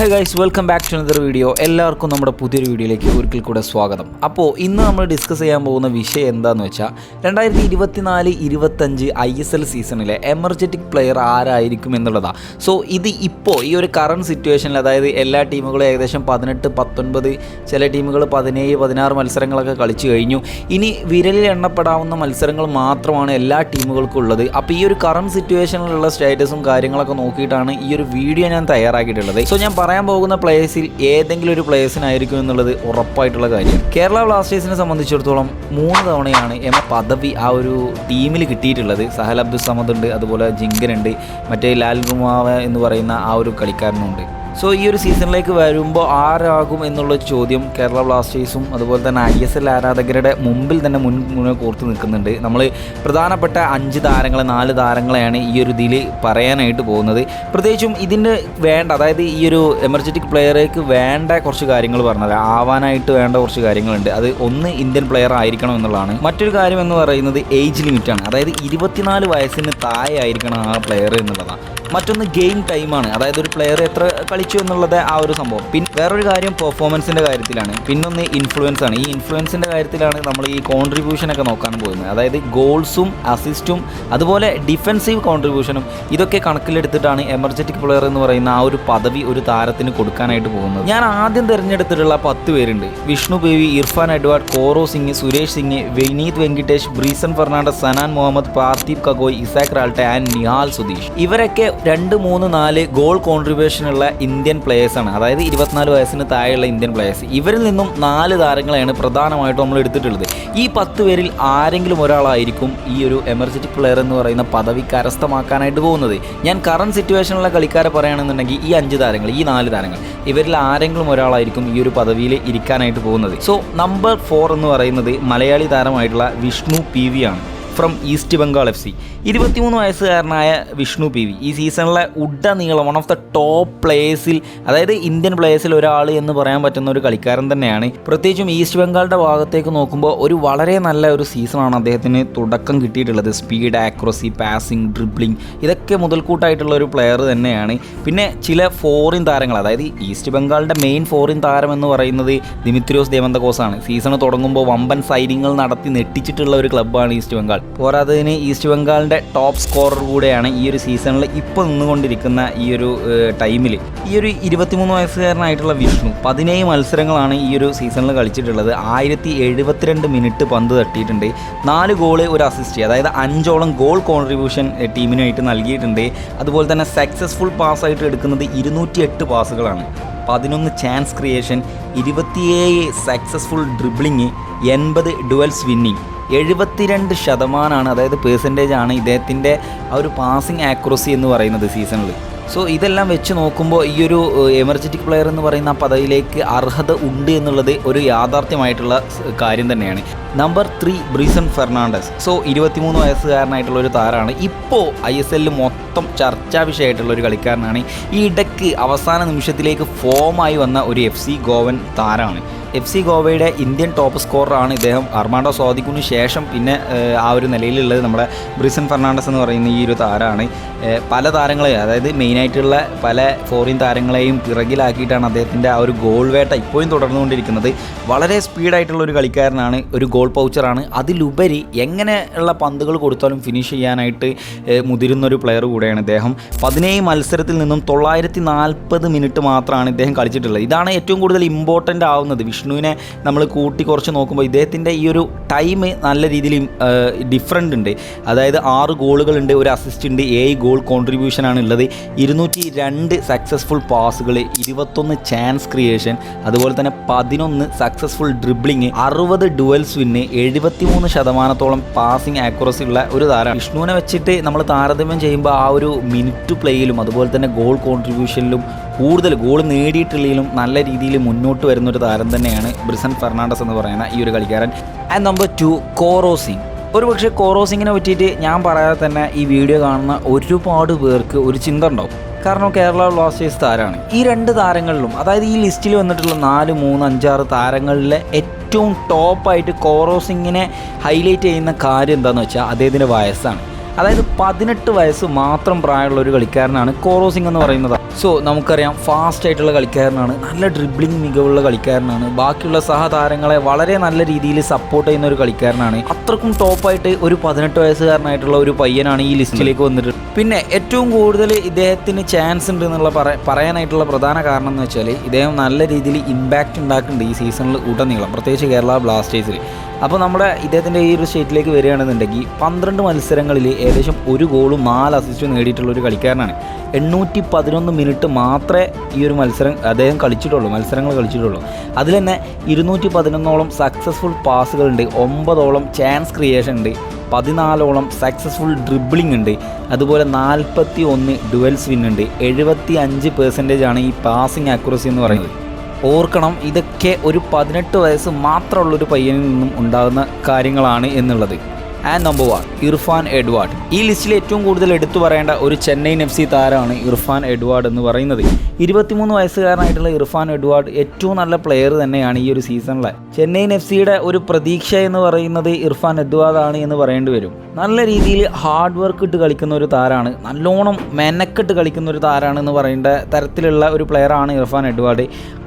Hi guys welcome back to another video എല്ലാവർക്കും നമ്മുടെ പുതിയൊരു വീഡിയോയിലേക്ക് ഒരിക്കൽ കൂടെ സ്വാഗതം. അപ്പോൾ ഇന്ന് നമ്മൾ ഡിസ്കസ് ചെയ്യാൻ പോകുന്ന വിഷയം എന്താണെന്ന് വെച്ചാൽ രണ്ടായിരത്തി ഇരുപത്തിനാല് ഇരുപത്തഞ്ച് ഐ എസ് എൽ സീസണിലെ എമർജറ്റിക് പ്ലെയർ ആരായിരിക്കും എന്നുള്ളതാണ് സോ ഇത് ഇപ്പോൾ ഈ ഒരു കറണ്ട് സിറ്റുവേഷനിൽ അതായത് എല്ലാ ടീമുകളും ഏകദേശം പതിനെട്ട് പത്തൊൻപത് ചില ടീമുകൾ പതിനേഴ് പതിനാറ് മത്സരങ്ങളൊക്കെ കളിച്ചു കഴിഞ്ഞു. ഇനി വിരലിൽ എണ്ണപ്പെടാവുന്ന മത്സരങ്ങൾ മാത്രമാണ് എല്ലാ ടീമുകൾക്കും ഉള്ളത്. അപ്പോൾ ഈ ഒരു കറണ്ട് സിറ്റുവേഷനിലുള്ള സ്റ്റേറ്റസും കാര്യങ്ങളൊക്കെ നോക്കിയിട്ടാണ് ഈ ഒരു വീഡിയോ ഞാൻ തയ്യാറാക്കിയിട്ടുള്ളത്. സോ ഞാൻ പറയാൻ പോകുന്ന പ്ലേയേഴ്സിൽ ഏതെങ്കിലും ഒരു പ്ലേയേഴ്സിനായിരിക്കും എന്നുള്ളത് ഉറപ്പായിട്ടുള്ള കാര്യം. കേരള ബ്ലാസ്റ്റേഴ്സിനെ സംബന്ധിച്ചിടത്തോളം മൂന്ന് തവണയാണ് എം പദവി ആ ഒരു ടീമിൽ കിട്ടിയിട്ടുള്ളത്. സഹൽ അബ്ദുൽ സമദ് ഉണ്ട് അതുപോലെ ജിങ്കൻ ഉണ്ട് മറ്റേ ലാൽ ഗുമാവ എന്ന് പറയുന്ന ആ ഒരു കളിക്കാരനുണ്ട്. സോ ഈ ഒരു സീസണിലേക്ക് വരുമ്പോൾ ആരാകും എന്നുള്ള ചോദ്യം കേരള ബ്ലാസ്റ്റേഴ്സും അതുപോലെ തന്നെ ഐ എസ് എൽ ആരാധകരുടെ മുമ്പിൽ തന്നെ മുൻ മുന്നേ കോർത്ത് നിൽക്കുന്നുണ്ട്. നമ്മൾ പ്രധാനപ്പെട്ട അഞ്ച് താരങ്ങളെ നാല് താരങ്ങളെയാണ് ഈ ഒരു ഇതിൽ പറയാനായിട്ട് പോകുന്നത്. പ്രത്യേകിച്ചും ഇതിന് വേണ്ട അതായത് ഈ ഒരു എമർജറ്റിക് പ്ലെയറേക്ക് വേണ്ട കുറച്ച് കാര്യങ്ങൾ പറഞ്ഞത്. ആവാനായിട്ട് വേണ്ട കുറച്ച് കാര്യങ്ങളുണ്ട്. അത് ഒന്ന് ഇന്ത്യൻ പ്ലെയർ ആയിരിക്കണം എന്നുള്ളതാണ്. മറ്റൊരു കാര്യം എന്ന് പറയുന്നത് ഏജ് ലിമിറ്റാണ്. അതായത് ഇരുപത്തിനാല് വയസ്സിന് താഴെ ആയിരിക്കണം ആ പ്ലെയർ എന്നുള്ളതാണ്. മറ്റൊന്ന് ഗെയിം ടൈമാണ് അതായത് ഒരു പ്ലെയർ എത്ര കളിച്ചു എന്നുള്ളത് ആ ഒരു സംഭവം. പിന്നെ വേറൊരു കാര്യം പെർഫോമൻസിന്റെ കാര്യത്തിലാണ്. പിന്നൊന്ന് ഇൻഫ്ലുവൻസ് ആണ്. ഈ ഇൻഫ്ലുവൻസിന്റെ കാര്യത്തിലാണ് നമ്മൾ ഈ കോൺട്രിബ്യൂഷനൊക്കെ നോക്കാൻ പോകുന്നത്. അതായത് ഗോൾസും അസിസ്റ്റും അതുപോലെ ഡിഫൻസീവ് കോൺട്രിബ്യൂഷനും ഇതൊക്കെ കണക്കിലെടുത്തിട്ടാണ് എമർജറ്റിക് പ്ലെയർ എന്ന് പറയുന്ന ആ ഒരു പദവി ഒരു താരത്തിന് കൊടുക്കാനായിട്ട് പോകുന്നത്. ഞാൻ ആദ്യം തിരഞ്ഞെടുത്തിട്ടുള്ള പത്ത് പേരുണ്ട്. Vishnu ബേവി Irfan Edward കോറോ Singh Suresh Singh Vineeth Venkatesh Brison Fernandes Sanan Muhammad പാർത്തീപ് Gogoi Isak Ralte and Nihal Sudheesh. ഇവരൊക്കെ രണ്ട് മൂന്ന് നാല് ഗോൾ കോൺട്രിബ്യൂഷനുള്ള ഇന്ത്യൻ പ്ലേയേഴ്സാണ് അതായത് ഇരുപത്തിനാല് വയസ്സിന് താഴെയുള്ള ഇന്ത്യൻ പ്ലേയേഴ്സ് ഇവരിൽ നിന്നും നാല് താരങ്ങളെയാണ് പ്രധാനമായിട്ടും നമ്മൾ എടുത്തിട്ടുള്ളത്. ഈ പത്ത് പേരിൽ ആരെങ്കിലും ഒരാളായിരിക്കും ഈ ഒരു എമർജറ്റിക് പ്ലെയർ എന്ന് പറയുന്ന പദവി കരസ്ഥമാക്കാനായിട്ട് പോകുന്നത്. ഞാൻ കറണ്ട് സിറ്റുവേഷനിലുള്ള കളിക്കാരെ പറയുകയാണെന്നുണ്ടെങ്കിൽ ഈ അഞ്ച് താരങ്ങൾ ഈ നാല് താരങ്ങൾ ഇവരിൽ ആരെങ്കിലും ഒരാളായിരിക്കും ഈ ഒരു പദവിയിൽ ഇരിക്കാനായിട്ട് പോകുന്നത്. സോ നമ്പർ ഫോർ എന്ന് പറയുന്നത് മലയാളി താരമായിട്ടുള്ള വിഷ്ണു പി വി ആണ്. From East Bengal F C. ഇരുപത്തിമൂന്ന് വയസ്സുകാരനായ വിഷ്ണു പി വി. ഈ സീസണിലെ ഉടനീളം വൺ ഓഫ് ദ ടോപ്പ് പ്ലേയേഴ്സിൽ അതായത് ഇന്ത്യൻ പ്ലേയേഴ്സിൽ ഒരാൾ എന്ന് പറയാൻ പറ്റുന്ന ഒരു കളിക്കാരൻ തന്നെയാണ്. പ്രത്യേകിച്ചും ഈസ്റ്റ് ബംഗാളിന്റെ ഭാഗത്തേക്ക് നോക്കുമ്പോൾ ഒരു വളരെ നല്ല ഒരു സീസണാണ് അദ്ദേഹത്തിന് തുടക്കം കിട്ടിയിട്ടുള്ളത്. സ്പീഡ് ആക്യുറസി പാസിംഗ് ഡ്രിബ്ലിംഗ് ഇതൊക്കെ മുതൽക്കൂട്ടായിട്ടുള്ള ഒരു പ്ലെയർ തന്നെയാണ്. പിന്നെ ചില ഫോറിൻ താരങ്ങൾ അതായത് ഈസ്റ്റ് ബംഗാളിന്റെ മെയിൻ ഫോറിൻ താരം എന്ന് പറയുന്നത് ദിമിത്രിയോസ് ദേവന്തകോസാണ്. സീസൺ തുടങ്ങുമ്പോൾ വമ്പൻ സൈനിങ്ങൾ നടത്തി നെട്ടിച്ചിട്ടുള്ള ഒരു ക്ലബ്ബാണ് ഈസ്റ്റ് ബംഗാൾ. പോരാത്തതിന് ഈസ്റ്റ് ബംഗാളിന്റെ ടോപ്പ് സ്കോറർ കൂടെയാണ് ഈ ഒരു സീസണിൽ ഇപ്പോൾ നിന്നുകൊണ്ടിരിക്കുന്ന ഈ ഒരു ടൈമിൽ ഈ ഒരു ഇരുപത്തിമൂന്ന് വയസ്സുകാരനായിട്ടുള്ള വിഷ്ണു പതിനേഴ് മത്സരങ്ങളാണ് ഈ ഒരു സീസണിൽ കളിച്ചിട്ടുള്ളത്. ആയിരത്തി എഴുപത്തിരണ്ട് മിനിറ്റ് പന്ത് തട്ടിയിട്ടുണ്ട്. നാല് ഗോൾ ഒരു അസിസ്റ്റ് അതായത് അഞ്ചോളം ഗോൾ കോൺട്രിബ്യൂഷൻ ടീമിനായിട്ട് നൽകിയിട്ടുണ്ട്. അതുപോലെ തന്നെ സക്സസ്ഫുൾ പാസ്സായിട്ട് എടുക്കുന്നത് ഇരുന്നൂറ്റി എട്ട് പാസുകളാണ് പതിനൊന്ന് ചാൻസ് ക്രിയേഷൻ ഇരുപത്തിയേഴ് സക്സസ്ഫുൾ ഡ്രിബ്ലിങ് എൺപത് ഡുവൽസ് വിന്നിങ് എഴുപത്തിരണ്ട് ശതമാനമാണ് അതായത് പേഴ്സന്റേജ് ആണ് ഇദ്ദേഹത്തിന്റെ ആ ഒരു പാസിംഗ് ആക്യുറസി എന്ന് പറയുന്നത് സീസണിൽ സോ ഇതെല്ലാം വെച്ച് നോക്കുമ്പോൾ ഈ ഒരു എമർജറ്റിക് പ്ലെയർ എന്ന് പറയുന്ന പദവിയിലേക്ക് അർഹത ഉണ്ട് എന്നുള്ളത് ഒരു യാഥാർത്ഥ്യമായിട്ടുള്ള കാര്യം തന്നെയാണ്. Number three Brison Fernandes so ഇരുപത്തിമൂന്ന് വയസ്സുകാരനായിട്ടുള്ള ഒരു താരമാണ്. ഇപ്പോൾ ഐ എസ് എല്ലിൽ മൊത്തം ചർച്ചാ വിഷയമായിട്ടുള്ള ഒരു കളിക്കാരനാണ്. ഈ ഇടയ്ക്ക് അവസാന നിമിഷത്തിലേക്ക് ഫോമായി വന്ന ഒരു എഫ് സി ഗോവൻ താരമാണ്. എഫ് സി ഗോവയുടെ ഇന്ത്യൻ ടോപ്പ് സ്കോററാണ് ഇദ്ദേഹം. അർമാണ്ടോ സ്വാദിക്കുന്നതിന് ശേഷം പിന്നെ ആ ഒരു നിലയിലുള്ളത് നമ്മുടെ ബ്രിസൻ ഫെർണാണ്ടസ് എന്ന് പറയുന്ന ഈ ഒരു താരമാണ് പല താരങ്ങളെ അതായത് മെയിനായിട്ടുള്ള പല ഫോറിൻ താരങ്ങളെയും പിറകിലാക്കിയിട്ടാണ് അദ്ദേഹത്തിന്റെ ആ ഒരു ഗോൾ വേട്ട ഇപ്പോഴും തുടർന്നുകൊണ്ടിരിക്കുന്നത്. വളരെ സ്പീഡായിട്ടുള്ള ഒരു കളിക്കാരനാണ് ഒരു ഗോൾ പൗച്ചറാണ് അതിലുപരി എങ്ങനെയുള്ള പന്തുകൾ കൊടുത്താലും ഫിനിഷ് ചെയ്യാനായിട്ട് മുതിരുന്ന ഒരു പ്ലെയർ കൂടെയാണ് ഇദ്ദേഹം. പതിനേഴ് മത്സരത്തിൽ നിന്നും തൊള്ളായിരത്തി നാൽപ്പത് മിനിറ്റ് മാത്രമാണ് ഇദ്ദേഹം കളിച്ചിട്ടുള്ളത്. ഇതാണ് ഏറ്റവും കൂടുതൽ ഇമ്പോർട്ടന്റ് ആവുന്നത്. വിഷ്ണുവിനെ നമ്മൾ കൂട്ടി കുറച്ച് നോക്കുമ്പോൾ ഇദ്ദേഹത്തിന്റെ ഈ ഒരു ടൈം നല്ല രീതിയിൽ ഡിഫറെന്റ് ഉണ്ട്. അതായത് ആറ് ഗോളുകളുണ്ട് ഒരു അസിസ്റ്റ് ഉണ്ട് ഏഴ് ഗോൾ കോൺട്രിബ്യൂഷനാണ് ഉള്ളത്. ഇരുന്നൂറ്റി രണ്ട് സക്സസ്ഫുൾ പാസുകൾ ഇരുപത്തൊന്ന് ചാൻസ് ക്രിയേഷൻ അതുപോലെ തന്നെ പതിനൊന്ന് സക്സസ്ഫുൾ ഡ്രിബ്ലിങ് അറുപത് ഡുവൽസ് വിന്ന് എഴുപത്തി മൂന്ന് ശതമാനത്തോളം പാസിംഗ് ആക്യുറസി ഉള്ള ഒരു താരം വിഷ്ണുവിനെ വെച്ചിട്ട് നമ്മൾ താരതമ്യം ചെയ്യുമ്പോൾ ആ ഒരു മിനിറ്റ് പ്ലേയിലും അതുപോലെ തന്നെ ഗോൾ കോൺട്രിബ്യൂഷനിലും കൂടുതൽ ഗോൾ നേടിയിട്ടുള്ളതിലും നല്ല രീതിയിൽ മുന്നോട്ട് വരുന്ന ഒരു താരം തന്നെയാണ് ബ്രിസൻ ഫെർണാണ്ടസ് എന്ന് പറയുന്ന ഈ ഒരു കളിക്കാരൻ. And number two Koro Singh ഒരു പക്ഷേ കോറോസിങ്ങിനെ പറ്റിയിട്ട് ഞാൻ പറയാതെ തന്നെ ഈ വീഡിയോ കാണുന്ന ഒരുപാട് പേർക്ക് ഒരു ചിന്ത ഉണ്ടാവും. കാരണം കേരള ബ്ലാസ്റ്റേഴ്സ് താരമാണ് ഈ രണ്ട് താരങ്ങളിലും അതായത് ഈ ലിസ്റ്റിൽ വന്നിട്ടുള്ള നാല് മൂന്ന് അഞ്ചാറ് താരങ്ങളിലെ ഏറ്റവും ടോപ്പായിട്ട് കോറോസിങ്ങിനെ ഹൈലൈറ്റ് ചെയ്യുന്ന കാര്യം എന്താണെന്ന് വെച്ചാൽ അദ്ദേഹത്തിന്റെ വയസ്സാണ്. അതായത് പതിനെട്ട് വയസ്സ് മാത്രം പ്രായമുള്ള ഒരു കളിക്കാരനാണ് കോറോസിംഗ് എന്ന് പറയുന്നത്. സോ നമുക്കറിയാം ഫാസ്റ്റ് ആയിട്ടുള്ള കളിക്കാരനാണ് നല്ല ഡ്രിബ്ലിംഗ് മികവുള്ള കളിക്കാരനാണ് ബാക്കിയുള്ള സഹതാരങ്ങളെ വളരെ നല്ല രീതിയിൽ സപ്പോർട്ട് ചെയ്യുന്ന ഒരു കളിക്കാരനാണ്. അത്രക്കും ടോപ്പായിട്ട് ഒരു പതിനെട്ട് വയസ്സുകാരനായിട്ടുള്ള ഒരു പയ്യനാണ് ഈ ലിസ്റ്റിലേക്ക് വന്നിട്ട്. പിന്നെ ഏറ്റവും കൂടുതൽ ഇദ്ദേഹത്തിന് ചാൻസ് ഉണ്ട് എന്നുള്ള പറ പറയാനായിട്ടുള്ള പ്രധാന കാരണം എന്ന് വെച്ചാൽ ഇദ്ദേഹം നല്ല രീതിയിൽ ഇമ്പാക്റ്റ് ഉണ്ടാക്കുന്നുണ്ട് ഈ സീസണിൽ ഉടനീളം. പ്രത്യേകിച്ച് കേരള ബ്ലാസ്റ്റേഴ്സിൽ അപ്പോൾ നമ്മുടെ ഇദ്ദേഹത്തിന്റെ ഈ ഒരു സ്റ്റേറ്റിലേക്ക് വരികയാണെന്നുണ്ടെങ്കിൽ പന്ത്രണ്ട് മത്സരങ്ങളിൽ ഏകദേശം ഒരു ഗോളും നാല് അസിസ്റ്റും നേടിയിട്ടുള്ള ഒരു കളിക്കാരനാണ്. എണ്ണൂറ്റി പതിനൊന്ന് മിനിറ്റ് മാത്രമേ ഈ ഒരു മത്സരം അദ്ദേഹം കളിച്ചിട്ടുള്ളൂ മത്സരങ്ങൾ കളിച്ചിട്ടുള്ളൂ. അതിൽ തന്നെ ഇരുന്നൂറ്റി പതിനൊന്നോളം സക്സസ്ഫുൾ പാസുകളുണ്ട് ഒമ്പതോളം ചാൻസ് ക്രിയേഷൻ ഉണ്ട് പതിനാലോളം സക്സസ്ഫുൾ ഡ്രിബിളിംഗ് ഉണ്ട് അതുപോലെ നാൽപ്പത്തി ഒന്ന് ഡുവൽസ് വിൻ ഉണ്ട് എഴുപത്തി അഞ്ച് പെർസെന്റേജ് ആണ് ഈ പാസിംഗ് ആക്യുറസി എന്ന് പറയുന്നത്. ഓർക്കണം ഇതൊക്കെ ഒരു പതിനെട്ട് വയസ്സ് മാത്രമുള്ളൊരു പയ്യനിൽ നിന്നും ഉണ്ടാകുന്ന കാര്യങ്ങളാണ് എന്നുള്ളത്. And number one Irfan Edward. ഈ ലിസ്റ്റിൽ ഏറ്റവും കൂടുതൽ എടുത്തു പറയേണ്ട ഒരു ചെന്നൈയിൻ എഫ് സി താരമാണ് ഇർഫാൻ എഡ്വാർഡ് എന്ന് പറയുന്നത്. ഇരുപത്തിമൂന്ന് വയസ്സുകാരനായിട്ടുള്ള ഇർഫാൻ എഡ്വാർഡ് ഏറ്റവും നല്ല പ്ലെയർ തന്നെയാണ് ഈ ഒരു സീസണിലെ ചെന്നൈയിൻ എഫ് സിയുടെ ഒരു പ്രതീക്ഷ എന്ന് പറയുന്നത് ഇർഫാൻ എഡ്വാർഡ് ആണ് എന്ന് പറയേണ്ടി വരും. നല്ല രീതിയിൽ ഹാർഡ് വർക്ക് ഇട്ട് കളിക്കുന്ന ഒരു താരമാണ് നല്ലോണം മെനക്കെട്ട് കളിക്കുന്ന ഒരു താരമാണ് എന്ന് പറയേണ്ട തരത്തിലുള്ള ഒരു പ്ലെയർ ആണ് ഇർഫാൻ എഡ്വാർഡ്.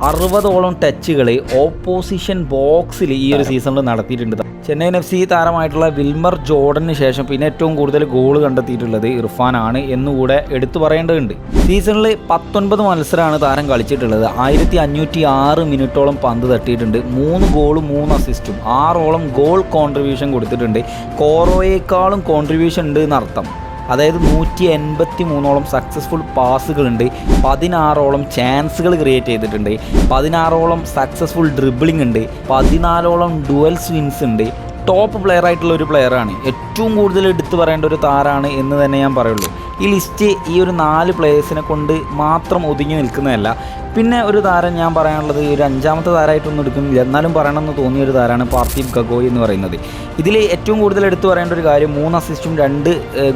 അറുപതോളം ടച്ചുകൾ ഓപ്പോസിഷൻ ബോക്സിൽ ഈ ഒരു സീസണിൽ നടത്തിയിട്ടുണ്ട്. ചെന്നൈയിൻ എഫ് സി താരമായിട്ടുള്ള വിൽമർ ജോർഡന് ശേഷം പിന്നെ ഏറ്റവും കൂടുതൽ ഗോൾ കണ്ടെത്തിയിട്ടുള്ളത് ഇർഫാൻ ആണ് എന്നുകൂടെ എടുത്തു പറയേണ്ടതുണ്ട്. സീസണിൽ പത്തൊൻപത് മത്സരമാണ് താരം കളിച്ചിട്ടുള്ളത്. ആയിരത്തി അഞ്ഞൂറ്റി ആറ് മിനിറ്റോളം പന്ത് തട്ടിയിട്ടുണ്ട്. മൂന്ന് ഗോളും മൂന്ന് അസിസ്റ്റും. ആറോളം ഗോൾ കോൺട്രിബ്യൂഷൻ കൊടുത്തിട്ടുണ്ട്. കോറോയേക്കാളും കോൺട്രിബ്യൂഷൻ ഉണ്ട് എന്നർത്ഥം. അതായത് നൂറ്റി എൺപത്തി മൂന്നോളം സക്സസ്ഫുൾ പാസുകളുണ്ട് പതിനാറോളം ചാൻസുകൾ ക്രിയേറ്റ് ചെയ്തിട്ടുണ്ട്. പതിനാറോളം സക്സസ്ഫുൾ ഡ്രിബിളിംഗ് ഉണ്ട്. പതിനാലോളം ഡുവൽ സ്വിൻസ് ഉണ്ട്. ടോപ്പ് പ്ലെയർ ആയിട്ടുള്ള ഒരു പ്ലെയറാണ് ഏറ്റവും കൂടുതൽ എടുത്തു പറയേണ്ട ഒരു താരാണ് എന്ന് തന്നെ ഞാൻ പറയുള്ളൂ. ഈ ലിസ്റ്റ് ഈ ഒരു നാല് പ്ലേയേഴ്സിനെ കൊണ്ട് മാത്രം ഒതുങ്ങി നിൽക്കുന്നതല്ല. പിന്നെ ഒരു താരം ഞാൻ പറയാനുള്ളത് ഒരു അഞ്ചാമത്തെ താരമായിട്ടൊന്നും എടുക്കുന്നില്ല എന്നാലും പറയണമെന്ന് തോന്നിയ ഒരു താരമാണ് പാർത്ഥിബ് ഗഗോയ് എന്ന് പറയുന്നത്. ഇതിൽ ഏറ്റവും കൂടുതൽ എടുത്തു പറയേണ്ട ഒരു കാര്യം മൂന്ന് അസിസ്റ്റും രണ്ട്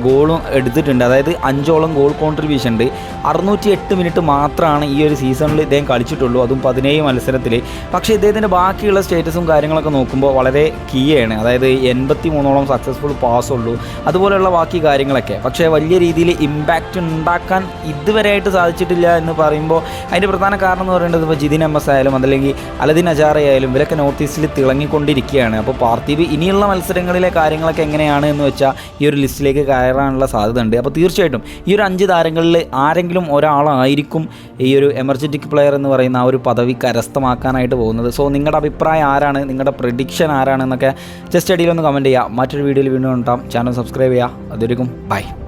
ഗോളും എടുത്തിട്ടുണ്ട്. അതായത് അഞ്ചോളം ഗോൾ കോൺട്രിബ്യൂഷൻ ഉണ്ട്. അറുന്നൂറ്റി എട്ട് മിനിറ്റ് മാത്രമാണ് ഈ ഒരു സീസണിൽ ഇദ്ദേഹം കളിച്ചിട്ടുള്ളൂ. അതും പതിനേഴ് മത്സരത്തിൽ പക്ഷേ ഇദ്ദേഹത്തിന്റെ ബാക്കിയുള്ള സ്റ്റേറ്റസും കാര്യങ്ങളൊക്കെ നോക്കുമ്പോൾ വളരെ കീയാണ് അതായത് എൺപത്തി മൂന്നോളം സക്സസ്ഫുൾ പാസ് ഉള്ളൂ. അതുപോലെയുള്ള ബാക്കി കാര്യങ്ങളൊക്കെ. പക്ഷേ വലിയ രീതിയിൽ ഇമ്പാക്റ്റ് ഉണ്ടാക്കാൻ ഇതുവരെയായിട്ട് സാധിച്ചിട്ടില്ല എന്ന് പറയുമ്പോൾ അതിന്റെ പ്രധാന കാരണം എന്ന് പറയുന്നത് ഇപ്പോൾ ജിതിൻ എം എസ് ആയാലും അതല്ലെങ്കിൽ അലദിൻ അജാറ ആയാലും ഇവരൊക്കെ നോർത്ത് ഈസ്റ്റിൽ തിളങ്ങിക്കൊണ്ടിരിക്കുകയാണ്. അപ്പോൾ പാർത്ഥിവ് ഇനിയുള്ള മത്സരങ്ങളിലെ കാര്യങ്ങളൊക്കെ എങ്ങനെയാണ് എന്ന് വെച്ചാൽ ഈ ഒരു ലിസ്റ്റിലേക്ക് കയറാനുള്ള സാധ്യത ഉണ്ട് അപ്പോൾ തീർച്ചയായിട്ടും ഈ ഒരു അഞ്ച് താരങ്ങളിൽ ആരെങ്കിലും ഒരാളായിരിക്കും ഈ ഒരു എമർജറ്റിക് പ്ലെയർ എന്ന് പറയുന്ന ആ ഒരു പദവി കരസ്ഥമാക്കാനായിട്ട് പോകുന്നത്. സോ നിങ്ങളുടെ അഭിപ്രായം ആരാണ്? നിങ്ങളുടെ പ്രഡിക്ഷൻ ആരാണെന്നൊക്കെ ജസ്റ്റ് അടിയിലൊന്ന് കമന്റ് ചെയ്യുക. മറ്റൊരു വീഡിയോയിൽ വീണ്ടും ഉണ്ടാം ചാനൽ സബ്സ്ക്രൈബ് ചെയ്യുക. അതൊരുക്കും ബൈ.